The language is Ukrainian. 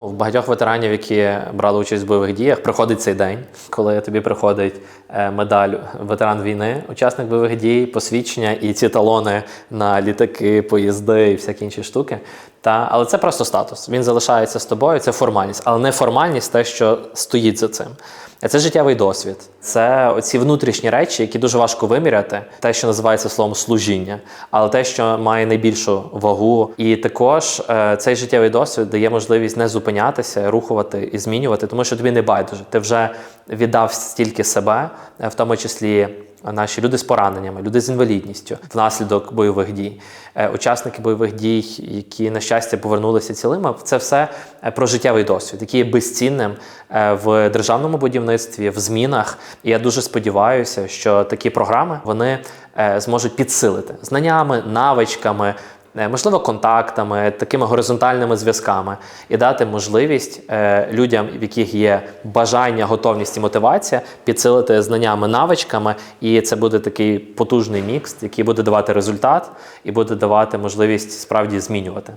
В багатьох ветеранів, які брали участь в бойових діях, приходить цей день, коли тобі приходить е, медаль ветеран війни, учасник бойових дій, посвідчення і ці талони на літаки, поїзди і всякі інші штуки. Та, але це просто статус. Він залишається з тобою, це формальність, але не формальність те, що стоїть за цим. Це життєвий досвід. Це оці внутрішні речі, які дуже важко виміряти, те, що називається словом служіння, але те, що має найбільшу вагу. І також е, цей життєвий досвід дає можливість не зупинятися, рухувати і змінювати, тому що тобі не байдуже. Ти вже віддав стільки себе, е, в тому числі. Наші люди з пораненнями, люди з інвалідністю внаслідок бойових дій, Е, учасники бойових дій, які на щастя повернулися цілими, це все е, про життєвий досвід, який є безцінним е, в державному будівництві, в змінах. І я дуже сподіваюся, що такі програми вони зможуть підсилити знаннями, навичками. Е, Можливо, контактами, такими горизонтальними зв'язками, і дати можливість е, людям, в яких є бажання, готовність і мотивація, підсилити знаннями, навичками, і це буде такий потужний мікс, який буде давати результат і буде давати можливість справді змінювати.